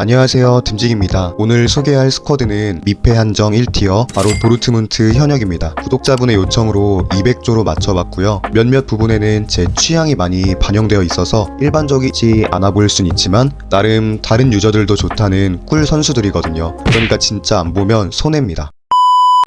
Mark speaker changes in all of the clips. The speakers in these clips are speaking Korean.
Speaker 1: 안녕하세요 듬직입니다. 오늘 소개할 스쿼드는 미패 한정 1티어 바로 도르트문트 현역입니다. 구독자분의 요청으로 200조로 맞춰봤고요. 몇몇 부분에는 제 취향이 많이 반영되어 있어서 일반적이지 않아 보일 순 있지만 나름 다른 유저들도 좋다는 꿀 선수들이거든요. 그러니까 진짜 안 보면 손해입니다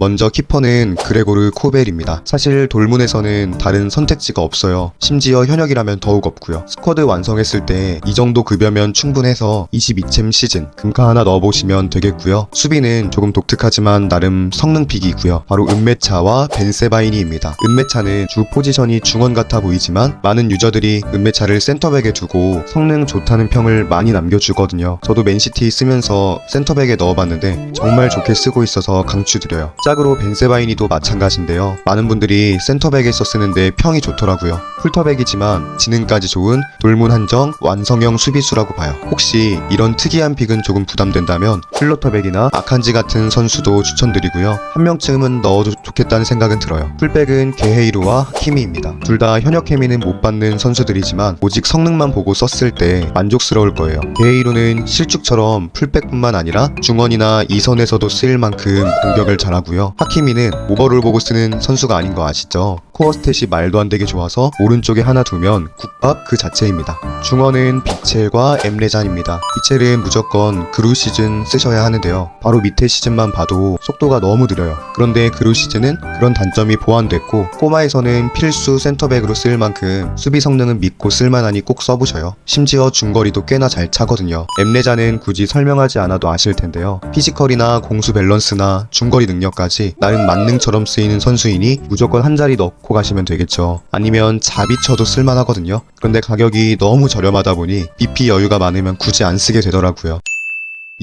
Speaker 1: 먼저 키퍼는 그레고르 코벨입니다. 사실 돌문에서는 다른 선택지가 없어요. 심지어 현역이라면 더욱 없고요. 스쿼드 완성했을 때 이 정도 급여면 충분해서 22챔 시즌 금카 하나 넣어보시면 되겠고요. 수비는 조금 독특하지만 나름 성능 픽이고요. 바로 은메차와 벤세바이니입니다. 은메차는 주 포지션이 중원 같아 보이지만 많은 유저들이 은메차를 센터백에 두고 성능 좋다는 평을 많이 남겨주거든요. 저도 맨시티 쓰면서 센터백에 넣어봤는데 정말 좋게 쓰고 있어서 강추드려요. 짝으로 벤세바이니도 마찬가지인데요. 많은 분들이 센터백에서 쓰는데 평이 좋더라고요. 풀터백이지만 지능까지 좋은 돌문 한정 완성형 수비수라고 봐요. 혹시 이런 특이한 픽은 조금 부담된다면 플로터백이나 아칸지 같은 선수도 추천드리고요. 한 명쯤은 넣어도 좋겠다는 생각은 들어요. 풀백은 게헤이루와 키미입니다. 둘 다 현역 케미는 못 받는 선수들이지만 오직 성능만 보고 썼을 때 만족스러울 거예요. 게헤이루는 실축처럼 풀백뿐만 아니라 중원이나 이선에서도 쓰일 만큼 공격을 잘하고요. 하키미는 오버를 보고 쓰는 선수가 아닌 거 아시죠? 코어 스탯이 말도 안 되게 좋아서 오른쪽에 하나 두면 국밥 그 자체입니다. 중원은 비첼과 엠레잔입니다. 비첼은 무조건 그루 시즌 쓰셔야 하는데요. 바로 밑에 시즌만 봐도 속도가 너무 느려요. 그런데 그루 시즌은 그런 단점이 보완됐고 꼬마에서는 필수 센터백으로 쓸 만큼 수비 성능은 믿고 쓸만하니 꼭 써보셔요. 심지어 중거리도 꽤나 잘 차거든요. 엠레잔은 굳이 설명하지 않아도 아실 텐데요. 피지컬이나 공수 밸런스나 중거리 능력까지 나름 만능처럼 쓰이는 선수이니 무조건 한 자리 넣고 가시면 되겠죠. 아니면 자비쳐도 쓸만하거든요. 그런데 가격이 너무 저렴하다 보니 BP 여유가 많으면 굳이 안 쓰게 되더라고요.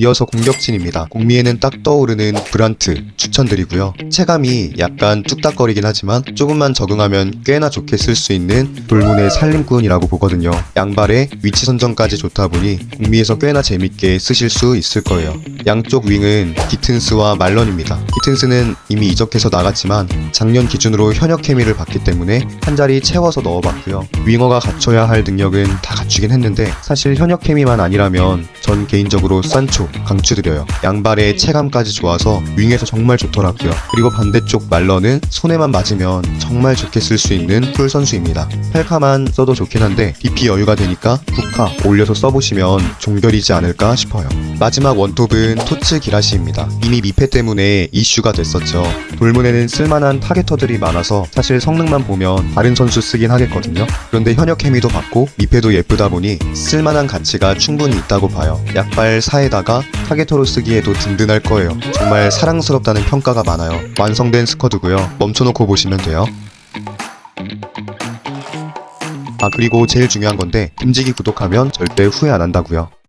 Speaker 1: 이어서 공격진입니다. 공미에는 딱 떠오르는 브란트 추천드리고요. 체감이 약간 뚝딱거리긴 하지만 조금만 적응하면 꽤나 좋게 쓸 수 있는 돌문의 살림꾼이라고 보거든요. 양발에 위치 선정까지 좋다 보니 공미에서 꽤나 재밌게 쓰실 수 있을 거예요. 양쪽 윙은 기튼스와 말런입니다. 기튼스는 이미 이적해서 나갔지만 작년 기준으로 현역 케미를 받기 때문에 한 자리 채워서 넣어봤고요. 윙어가 갖춰야 할 능력은 다 갖추긴 했는데 사실 현역 케미만 아니라면 전 개인적으로 산초 강추드려요. 양발의 체감까지 좋아서 윙에서 정말 좋더라고요. 그리고 반대쪽 말러는 손에만 맞으면 정말 좋게 쓸 수 있는 풀 선수입니다. 팔카만 써도 좋긴 한데 BP 여유가 되니까 국카 올려서 써보시면 종결이지 않을까 싶어요. 마지막 원톱은 토츠 기라시입니다. 이미 미패 때문에 이슈가 됐었죠. 돌문에는 쓸만한 타겟터들이 많아서 사실 성능만 보면 다른 선수 쓰긴 하겠거든요. 그런데 현역 케미도 받고 미패도 예쁘다 보니 쓸만한 가치가 충분히 있다고 봐요. 약발 사에다가 타겟터로 쓰기에도 든든할 거예요. 정말 사랑스럽다는 평가가 많아요. 완성된 스쿼드고요. 멈춰놓고 보시면 돼요. 아 그리고 제일 중요한 건데 듬직이 구독하면 절대 후회 안 한다고요.